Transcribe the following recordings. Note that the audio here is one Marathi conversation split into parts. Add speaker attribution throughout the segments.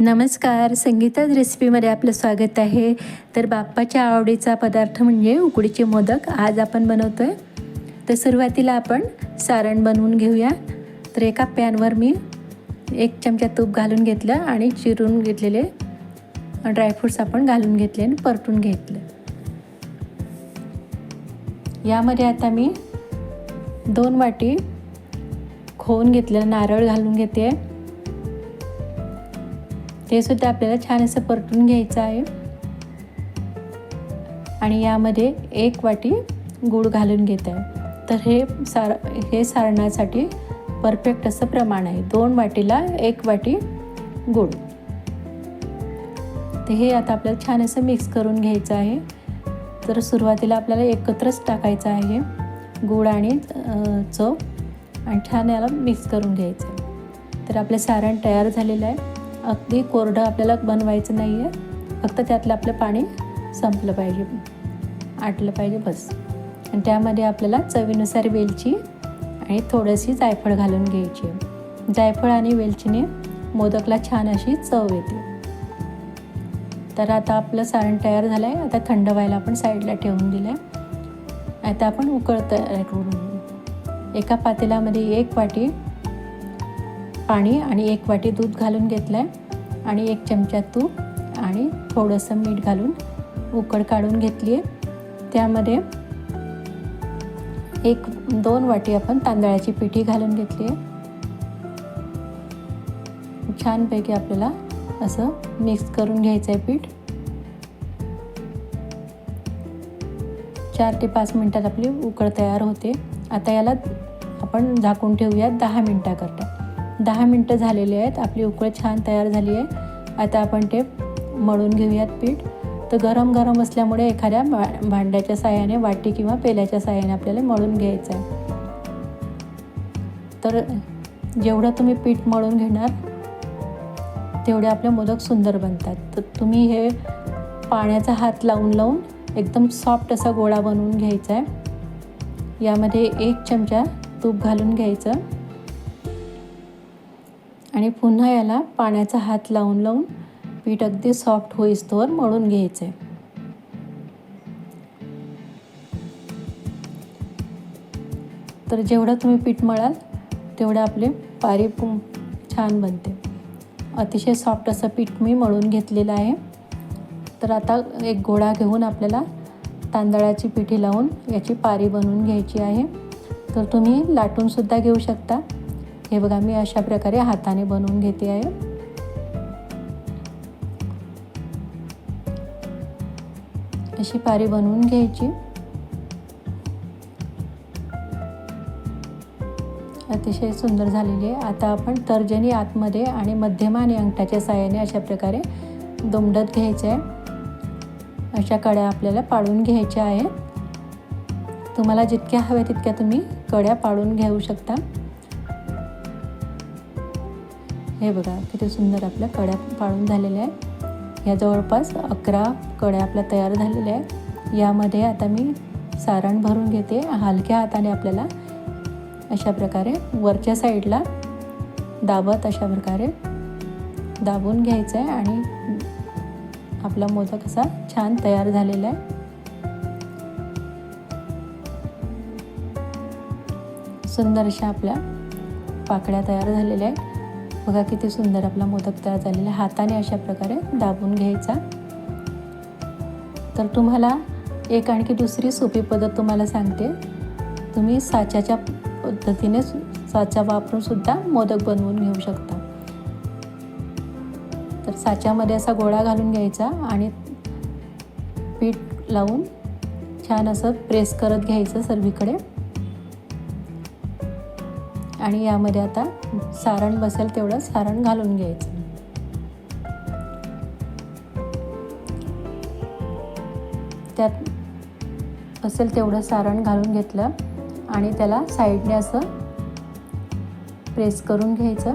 Speaker 1: नमस्कार संगीताज रेसिपीमध्ये आपलं स्वागत आहे. तर बाप्पाच्या आवडीचा पदार्थ म्हणजे उकडीचे मोदक आज आपण बनवतो आहे तर सुरुवातीला आपण सारण बनवून घेऊया. तर एका पॅनवर मी एक चमचा तूप घालून घेतलं आणि चिरून घेतलेले ड्रायफ्रूट्स आपण घालून घेतले आणि परतून घेतलं. यामध्ये आता मी दोन वाटी खोवून घेतलेलं नारळ घालून घेते. ते सुद्धा आपल्याला छान असं परतून घ्यायचं आहे. आणि यामध्ये एक वाटी गूळ घालून घेत. आहे तर हे सार हे सारणासाठी परफेक्ट असं प्रमाण आहे. दोन वाटीला एक वाटी गूळ. तर हे आता आपल्याला छान असं मिक्स करून घ्यायचं आहे. तर सुरुवातीला आपल्याला एकत्रच टाकायचं आहे. गूळ आणि चव. आणि छान याला मिक्स करून घ्यायचं आहे. तर आपलं सारण तयार झालेलं आहे. अगदी कोरडं आपल्याला बनवायचं नाही आहे फक्त त्यातलं आपलं पाणी संपलं पाहिजे. आटलं पाहिजे बस. आणि त्यामध्ये आपल्याला चवीनुसार वेलची आणि थोडीशी जायफळ घालून घ्यायची. जायफळ आणि वेलचीने मोदकला छान अशी चव येते. तर आता आपलं सारण तयार झालं आहे आता थंड व्हायला आपण साईडला ठेवून दिलं आहे आता आपण उकळ तयार करून एका पातेल्यामध्ये एक वाटी पाणी आणि एक वाटी दूध घालून घेतलं आहे आणि एक चमचा तूप आणि थोडंसं मीठ घालून उकड काढून घेतली आहे त्यामध्ये एक दोन वाटी आपण तांदळाची पिठी घालून घेतली आहे छानपैकी आपल्याला असं मिक्स करून घ्यायचं आहे पीठ. चार ते पाच मिनटात आपली उकड तयार होते. आता याला आपण झाकून ठेवूया दहा मिनटाकरता. दहा मिनटं झालेली आहेत. आपली उकळ छान तयार झाली आहे. आता आपण ते मळून घेऊयात पीठ. तर गरम गरम असल्यामुळे एखाद्या भा भांड्याच्या साह्याने वाटी किंवा पेल्याच्या साह्याने आपल्याला मळून घ्यायचं आहे. तर जेवढं तुम्ही पीठ मळून घेणार तेवढे आपले मोदक सुंदर बनतात. तर तुम्ही हे पाण्याचा हात लावून लावून एकदम सॉफ्ट असा गोळा बनवून घ्यायचा आहे. यामध्ये एक चमचा तूप घालून घ्यायचं. आणि पुन्हा याला पाण्याचा हात लावून लावून पीठ अगदी सॉफ्ट होईस्तोवर मळून घ्यायचं. आहे तर जेवढं तुम्ही पीठ मळाल तेवढं आपले पारी छान बनते. अतिशय सॉफ्ट असं पीठ मी मळून घेतलेलं आहे. तर आता एक गोळा घेऊन आपल्याला तांदळाची पिठी लावून याची पारी बनवून घ्यायची आहे. तर तुम्ही लाटूनसुद्धा घेऊ शकता. हे बघा मी अशा प्रकारे हाताने बनवून घेते आहे. अशी पारी बनवून घ्यायची. अतिशय सुंदर झालेली आहे. आता आपण तर्जनी आतमध्ये आणि मध्यम आणि अंगठाच्या साह्याने अशा प्रकारे दुमडत घ्यायचं आहे. अशा कड्या आपल्याला पाडून घ्यायच्या आहेत. तुम्हाला जितक्या हव्या तितक्या तुम्ही कड्या पाडून घेऊ शकता. हे बघा किती सुंदर आपल्या कड्या पाळून झालेल्या आहे ह्या जवळपास अकरा कड्या आपल्या तयार झालेल्या आहे यामध्ये आता मी सारण भरून घेते. हलक्या हाताने आपल्याला अशा प्रकारे वरच्या साईडला दाबत अशा प्रकारे दाबून घ्यायचं आहे आणि आपला मोदक असा छान तयार झालेला आहे. सुंदर अशा आपल्या पाकड्या तयार झालेल्या आहेत. बघा किती सुंदर आपला मोदक तयार झालेला हाताने अशा प्रकारे दाबून घ्यायचा. तर तुम्हाला एक आणखी दुसरी सोपी पद्धत तुम्हाला सांगते. तुम्ही साच्याच्या पद्धतीने साचा वापरून सुद्धा मोदक बनवून घेऊ शकता. तर साच्यामध्ये असा गोळा घालून घ्यायचा आणि पीठ लावून छान असं प्रेस करत घ्यायचं सर्वीकडे. आणि यामध्ये आता सारण बसेल तेवढं सारण घालून घ्यायचं. त्यात असेल तेवढं सारण घालून घेतलं आणि त्याला साईडने असं प्रेस करून घ्यायचं.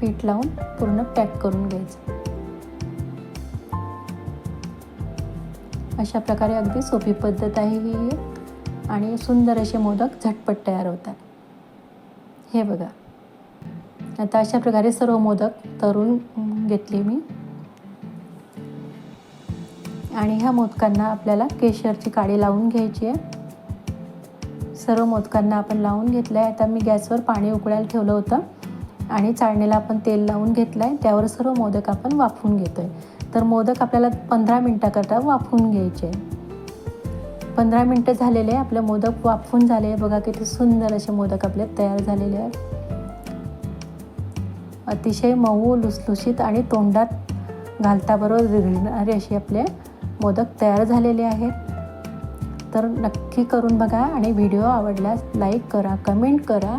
Speaker 1: पीठ लावून पूर्ण पॅक करून घ्यायचं. अशा प्रकारे अगदी सोपी पद्धत आहे ही. आणि सुंदर असे मोदक झटपट तयार होतात. हे बघा. आता अशा प्रकारे सर्व मोदक तरून घेतले मी. आणि ह्या मोदकांना आपल्याला केशरची काडी लावून घ्यायची आहे. सर्व मोदकांना आपण लावून घेतलं आहे आता मी गॅसवर पाणी उकळायला ठेवलं होतं. आणि चाळणीला आपण तेल लावून घेतलं आहे त्यावर सर्व मोदक आपण वाफवून घेतो आहे तर मोदक आपल्याला पंधरा मिनटाकरता वाफवून घ्यायचे. पंधरा मिनटं झालेले आपले मोदक वाफवून झाले बघा किती सुंदर असे मोदक आपले तयार झालेले आहेत. अतिशय मऊ लुसलुशीत आणि तोंडात घालताबरोबर विरघळणारे असे आपले मोदक तयार झालेले आहेत. तर नक्की करून बघा आणि व्हिडिओ आवडल्यास लाईक करा कमेंट करा.